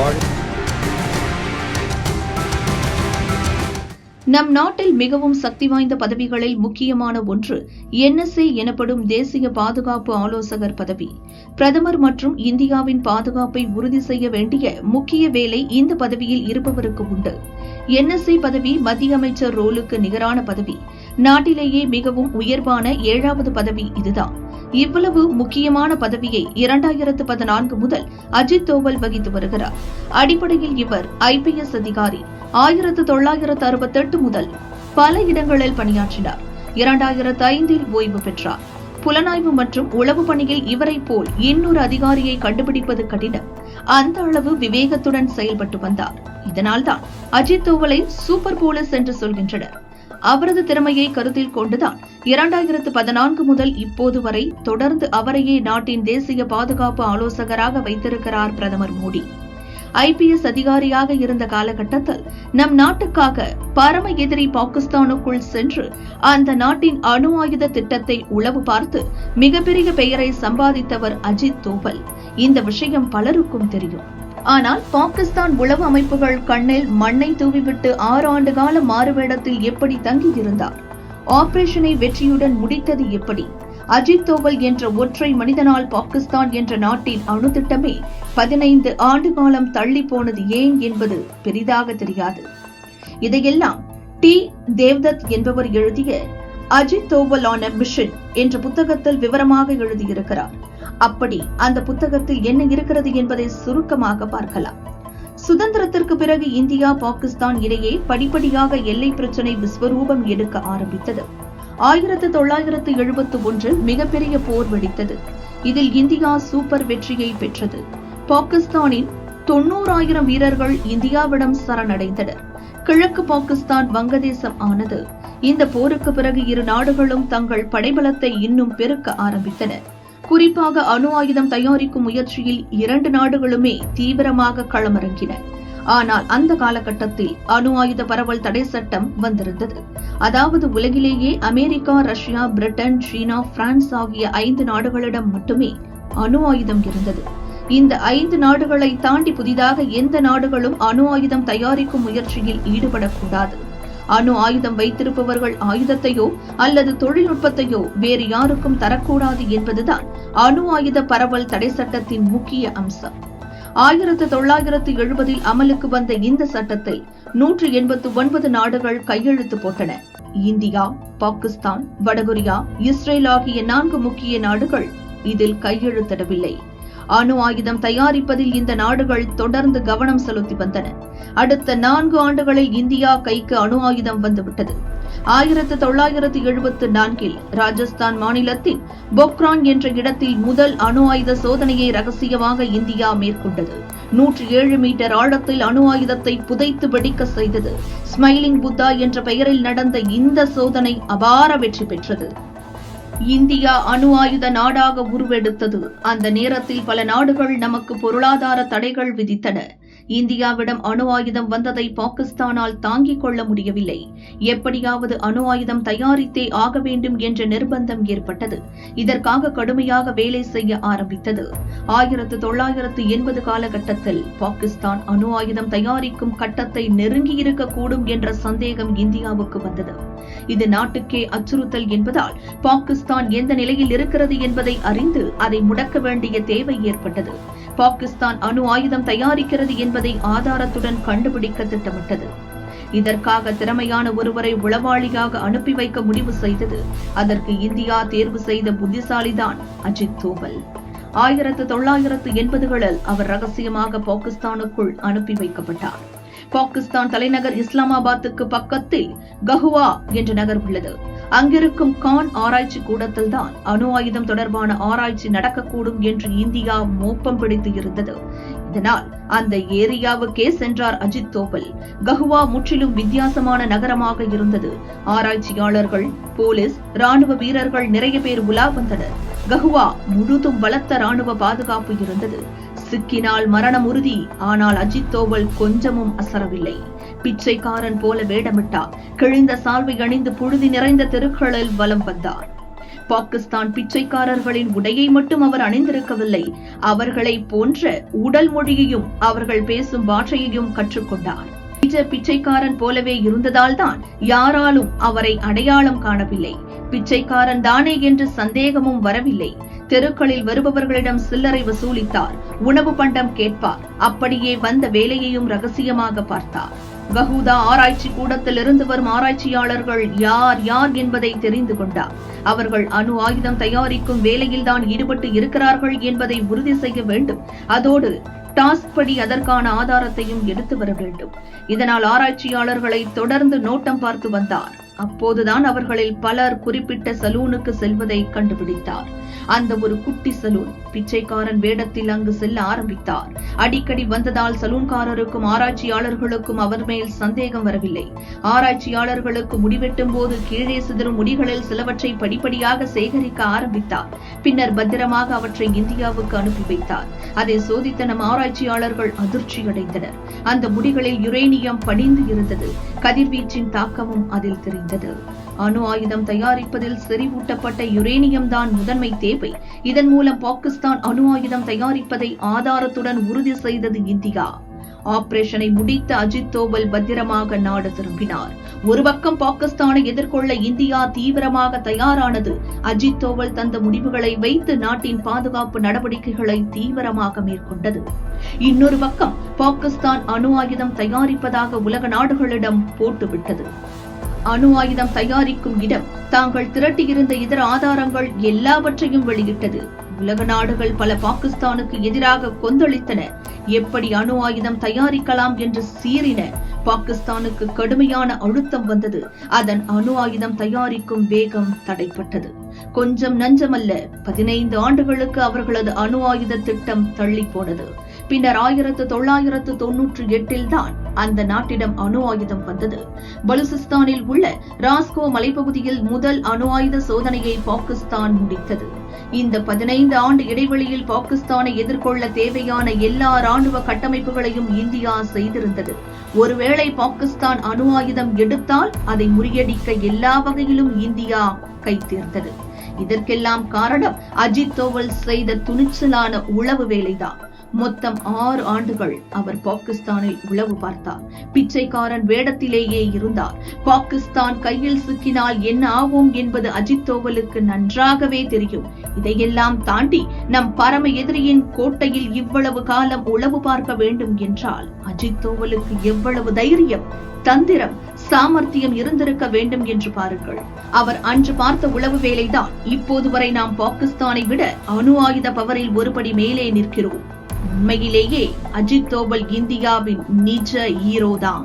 வாழ் நம் நாட்டில் மிகவும் சக்தி வாய்ந்த பதவிகளில் முக்கியமான ஒன்று என்எஸ்ஏ எனப்படும் தேசிய பாதுகாப்பு ஆலோசகர் பதவி. பிரதமர் மற்றும் இந்தியாவின் பாதுகாப்பை உறுதி செய்ய வேண்டிய முக்கிய வேலை இந்த பதவியில் இருப்பவருக்கு உண்டு. என்எஸ்ஏ பதவி மத்திய அமைச்சர் ரோலுக்கு நிகரான பதவி. நாட்டிலேயே மிகவும் உயர்வான ஏழாவது பதவி இதுதான். இவ்வளவு முக்கியமான பதவியை இரண்டாயிரத்து பதினான்கு முதல் அஜித் தோவல் வகித்து வருகிறார். அடிப்படையில் இவர் ஐபிஎஸ் அதிகாரி. ஆயிரத்து தொள்ளாயிரத்து அறுபத்தெட்டு முதல் பல இடங்களில் பணியாற்றினார். இரண்டாயிரத்து ஐந்தில் ஓய்வு பெற்றார். புலனாய்வு மற்றும் உளவு பணியில் இவரைப் போல் இன்னொரு அதிகாரியை கண்டுபிடிப்பது கடினம். அந்த அளவு விவேகத்துடன் செயல்பட்டு வந்தார். இதனால்தான் அஜித் தோவலை சூப்பர் போலீஸ் என்று சொல்கின்றனர். அவரது திறமையை கருத்தில் கொண்டுதான் இரண்டாயிரத்து பதினான்கு முதல் இப்போது வரை தொடர்ந்து அவரையே நாட்டின் தேசிய பாதுகாப்பு ஆலோசகராக வைத்திருக்கிறார் பிரதமர் மோடி. ஐபிஎஸ் அதிகாரியாக இருந்த காலகட்டத்தில் நம் நாட்டுக்காக பரம எதிரி பாகிஸ்தானுக்குள் சென்று அந்த நாட்டின் அணு ஆயுத திட்டத்தை உளவு பார்த்து மிகப்பெரிய பெயரை சம்பாதித்தவர் அஜித் தோவல். இந்த விஷயம் பலருக்கும் தெரியும். ஆனால் பாகிஸ்தான் உளவு அமைப்புகள் கண்ணில் மண்ணை தூவிவிட்டு ஆறு ஆண்டு கால மாறுவேடத்தில் எப்படி தங்கியிருந்தார்? ஆபரேஷனை வெற்றியுடன் முடித்தது எப்படி? அஜித் தோவல் என்ற ஒற்றை மனிதனால் பாகிஸ்தான் என்ற நாட்டின் அணு திட்டமே பதினைந்து ஆண்டு காலம் தள்ளி போனது ஏன் என்பது பெரிதாக தெரியாது. இதையெல்லாம் டி. தேவ்தத் என்பவர் எழுதிய Ajit Doval on a mission என்ற புத்தகத்தில் விவரமாக எழுதியிருக்கிறார். அப்படி அந்த புத்தகத்தில் என்ன இருக்கிறது என்பதை சுருக்கமாக பார்க்கலாம். சுதந்திரத்திற்கு பிறகு இந்தியா பாகிஸ்தான் இடையே படிப்படியாக எல்லை பிரச்சினை விஸ்வரூபம் எடுக்க ஆரம்பித்தது. ஆயிரத்து தொள்ளாயிரத்து எழுபத்து ஒன்றில் மிகப்பெரிய போர் வெடித்தது. இதில் இந்தியா சூப்பர் வெற்றியை பெற்றது. பாகிஸ்தானின் தொன்னூறாயிரம் வீரர்கள் இந்தியாவிடம் சரணடைந்தனர். கிழக்கு பாகிஸ்தான் வங்கதேசம் ஆனது இந்த போருக்கு பிறகு இரு நாடுகளும் தங்கள் படைபலத்தை இன்னும் பெருக்க ஆரம்பித்தன. குறிப்பாக அணு ஆயுதம் தயாரிக்கும் முயற்சியில் இரண்டு நாடுகளுமே தீவிரமாக களமிறங்கின. ஆனால் அந்த காலகட்டத்தில் அணு ஆயுத பரவல் தடை சட்டம் வந்திருந்தது. அதாவது உலகிலேயே அமெரிக்கா ரஷ்யா பிரிட்டன் சீனா பிரான்ஸ் ஆகிய ஐந்து நாடுகளிடம் மட்டுமே அணு ஆயுதம் இருந்தது. இந்த ஐந்து நாடுகளை தாண்டி புதிதாக எந்த நாடுகளும் அணு ஆயுதம் தயாரிக்கும் முயற்சியில் ஈடுபடக்கூடாது. அணு ஆயுதம் வைத்திருப்பவர்கள் ஆயுதத்தையோ அல்லது தொழில்நுட்பத்தையோ வேறு யாருக்கும் தரக்கூடாது என்பதுதான் அணு ஆயுத பரவல் தடை சட்டத்தின் முக்கிய அம்சம். ஆயிரத்து தொள்ளாயிரத்து எழுபதில் அமலுக்கு வந்த இந்த சட்டத்தை நூற்று எண்பத்து ஒன்பது நாடுகள் கையெழுத்து போட்டன. இந்தியா பாகிஸ்தான் வடகொரியா இஸ்ரேல் ஆகிய நான்கு முக்கிய நாடுகள் இதில் கையெழுத்திடவில்லை. அணு ஆயுதம் தயாரிப்பதில் இந்த நாடுகள் தொடர்ந்து கவனம் செலுத்தி வந்தன. அடுத்த நான்கு ஆண்டுகளில் இந்தியா கைக்கு அணு ஆயுதம் வந்துவிட்டது. ஆயிரத்து தொள்ளாயிரத்து எழுபத்து நான்கில் ராஜஸ்தான் மாநிலத்தின் பொக்ரான் என்ற இடத்தில் முதல் அணு ஆயுத சோதனையை ரகசியமாக இந்தியா மேற்கொண்டது. நூற்றி ஏழு மீட்டர் ஆழத்தில் அணு ஆயுதத்தை புதைத்து வெடிக்க செய்தது. ஸ்மைலிங் புத்தா என்ற பெயரில் நடந்த இந்த சோதனை அபார வெற்றி பெற்றது. இந்தியா அணு ஆயுத நாடாக உருவெடுத்தது. அந்த நேரத்தில் பல நாடுகள் நமக்கு பொருளாதார தடைகள் விதித்தன. இந்தியாவிடம் அணு ஆயுதம் வந்ததை பாகிஸ்தானால் தாங்கிக் கொள்ள முடியவில்லை. எப்படியாவது அணு ஆயுதம் தயாரித்தே ஆக வேண்டும் என்ற நிர்பந்தம் ஏற்பட்டது. இதற்காக கடுமையாக வேலை செய்ய ஆரம்பித்தது. ஆயிரத்து தொள்ளாயிரத்து எண்பது காலகட்டத்தில் பாகிஸ்தான் அணு ஆயுதம் தயாரிக்கும் கட்டத்தை நெருங்கியிருக்கக்கூடும் என்ற சந்தேகம் இந்தியாவுக்கு வந்தது. இது நாட்டுக்கே அச்சுறுத்தல் என்பதால் பாகிஸ்தான் எந்த நிலையில் இருக்கிறது என்பதை அறிந்து அதை முடக்க வேண்டிய தேவை ஏற்பட்டது. பாகிஸ்தான் அணு ஆயுதம் தயாரிக்கிறது என்பதை ஆதாரத்துடன் கண்டுபிடிக்க திட்டமிட்டது. இதற்காக திறமையான ஒருவரை உளவாளியாக அனுப்பி வைக்க முடிவு செய்தது. அதற்கு இந்தியா தேர்வு செய்த புத்திசாலிதான் அஜித் தோவல். ஆயிரத்து தொள்ளாயிரத்து எண்பதுகளில் அவர் ரகசியமாக பாகிஸ்தானுக்குள் அனுப்பி வைக்கப்பட்டார். பாகிஸ்தான் தலைநகர் இஸ்லாமாபாத்துக்கு பக்கத்தில் கஹுவா என்ற நகர் உள்ளது. அங்கிருக்கும் கான் ஆராய்ச்சி கூடத்தில் தான் அணு ஆயுதம் தொடர்பான ஆராய்ச்சி நடக்கக்கூடும் என்று இந்தியா மோப்பம் பிடித்து இருந்தது. இதனால் அந்த ஏரியாவுக்கே சென்றார் அஜித் தோபல் கஹுவா முற்றிலும் வித்தியாசமான நகரமாக இருந்தது. ஆராய்ச்சியாளர்கள் போலீஸ் ராணுவ வீரர்கள் நிறைய பேர் உலா வந்தனர். கஹுவா முழுதும் பலத்த ராணுவ பாதுகாப்பு இருந்தது. சிக்கினால் மரணம் உறுதி. ஆனால் அஜித் தோவல் கொஞ்சமும் அசரவில்லை. பிச்சைக்காரன் போல வேடமிட்டார். கிழிந்த சால்வை அணிந்து புழுதி நிறைந்த தெருக்களில் வலம் வந்தார். பாகிஸ்தான் பிச்சைக்காரர்களின் உடையை மட்டும் அவர் அணிந்திருக்கவில்லை. அவர்களை போன்ற உடல் மொழியையும் அவர்கள் பேசும் பாஷையையும் கற்றுக்கொண்டார். பிச்சைக்காரன் போலவே இருந்ததால் தான் யாராலும் அவரை அடையாளம் காணவில்லை. பிச்சைக்காரன் தானே என்று சந்தேகமும் வரவில்லை. தெருக்களில் வருபவர்களிடம் சில்லறை வசூலித்தார். உணவு பண்டம் கேட்பார். அப்படியே வந்த வேலையையும் ரகசியமாக பார்த்தார். கஹூதா ஆராய்ச்சி கூடத்தில் இருந்து வரும் ஆராய்ச்சியாளர்கள் யார் யார் என்பதை தெரிந்து கொண்டார். அவர்கள் அணு ஆயுதம் தயாரிக்கும் வேலையில்தான் ஈடுபட்டு இருக்கிறார்கள் என்பதை உறுதி செய்ய வேண்டும். அதோடு டாஸ்க் படி அதற்கான ஆதாரத்தையும் எடுத்து வர வேண்டும். இதனால் ஆராய்ச்சியாளர்களை தொடர்ந்து நோட்டம் பார்த்து வந்தார். அப்போதுதான் அவர்களில் பலர் குறிப்பிட்ட சலூனுக்கு செல்வதை கண்டுபிடித்தார். அந்த ஒரு குட்டி சலூன் பிச்சைக்காரன் வேடத்தில் அங்கு செல்ல ஆரம்பித்தார். அடிக்கடி வந்ததால் சலூன்காரருக்கும் ஆராய்ச்சியாளர்களுக்கும் அவர் மேல் சந்தேகம் வரவில்லை. ஆராய்ச்சியாளர்களுக்கு முடிவெட்டும் போது கீழே சிதறும் முடிகளில் சிலவற்றை படிப்படியாக சேகரிக்க ஆரம்பித்தார். பின்னர் பத்திரமாக அவற்றை இந்தியாவுக்கு அனுப்பி வைத்தார். அதை சோதித்த நம் ஆராய்ச்சியாளர்கள் அதிர்ச்சி அடைந்தனர் அந்த முடிகளில் யுரேனியம் படிந்து இருந்தது. கதிர்வீச்சின் தாக்கமும் அதில் தெரிந்தது. அணு ஆயுதம் தயாரிப்பதில் செறிவூட்டப்பட்ட யுரேனியம் தான் முதன்மை தேவை. இதன் மூலம் பாகிஸ்தான் அணு ஆயுதம் தயாரிப்பதை ஆதாரத்துடன் உறுதி செய்தது இந்தியா. ஆபரேஷனை முடித்த அஜித் தோவல் பத்திரமாக நாடு திரும்பினார். ஒரு பக்கம் பாகிஸ்தானை எதிர்கொள்ள இந்தியா தீவிரமாக தயாரானது. அஜித் தோவல் தந்த முடிவுகளை வைத்து நாட்டின் பாதுகாப்பு நடவடிக்கைகளை தீவிரமாக மேற்கொண்டது. இன்னொரு பக்கம் பாகிஸ்தான் அணு ஆயுதம் தயாரிப்பதாக உலக நாடுகளிடம் போட்டுவிட்டது. அணு ஆயுதம் தயாரிக்கும் இடம் தாங்கள் திரட்டியிருந்த இதர ஆதாரங்கள் எல்லாவற்றையும் வெளியிட்டது. உலக நாடுகள் பல பாகிஸ்தானுக்கு எதிராக கொந்தளித்தன. எப்படி அணு ஆயுதம் தயாரிக்கலாம் என்று சீறின. பாகிஸ்தானுக்கு கடுமையான அழுத்தம் வந்தது. அதன் அணு ஆயுதம் தயாரிக்கும் வேகம் தடைப்பட்டது. கொஞ்சம் நஞ்சமல்ல. பதினைந்து ஆண்டுகளுக்கு அவர்களது அணு ஆயுத திட்டம் தள்ளி போனது பின்னர் ஆயிரத்து தொள்ளாயிரத்து தொன்னூற்று எட்டில் தான் அந்த நாட்டிடம் அணு ஆயுதம் வந்தது. பலுசிஸ்தானில் உள்ள ராஸ்கோ மலைப்பகுதியில் முதல் அணு ஆயுத சோதனையை பாகிஸ்தான் முடித்தது. இந்த பதினைந்து ஆண்டு இடைவெளியில் பாகிஸ்தானை எதிர்கொள்ள தேவையான எல்லா ராணுவ கட்டமைப்புகளையும் இந்தியா செய்திருந்தது. ஒருவேளை பாகிஸ்தான் அணு ஆயுதம் எடுத்தால் அதை முறியடிக்க எல்லா வகையிலும் இந்தியா கைத்தேர்ந்தது இதற்கெல்லாம் காரணம் அஜித் தோவல் செய்த துணிச்சலான உளவு வேலைதான். மொத்தம் ஆறு ஆண்டுகள் அவர் பாகிஸ்தானில் உளவு பார்த்தார். பிச்சைக்காரன் வேடத்திலேயே இருந்தார். பாகிஸ்தான் கையில் சிக்கினால் என்ன ஆகும் என்பது அஜித் தோவலுக்கு நன்றாகவே தெரியும். இதையெல்லாம் தாண்டி நம் பரம எதிரியின் கோட்டையில் இவ்வளவு காலம் உளவு பார்க்க வேண்டும் என்றால் அஜித் தோவலுக்கு எவ்வளவு தைரியம்? தந்திரம் சாமர்த்தியம் இருந்திருக்க வேண்டும் என்று பாருங்கள். அவர் அன்று பார்த்த உளவு வேலைதான். இப்போது வரை நாம் பாகிஸ்தானை விட அணு ஆயுத பவரில் ஒருபடி மேலே நிற்கிறோம். உண்மையிலேயே அஜித் தோவல் இந்தியாவின் நிஜ ஹீரோதான்.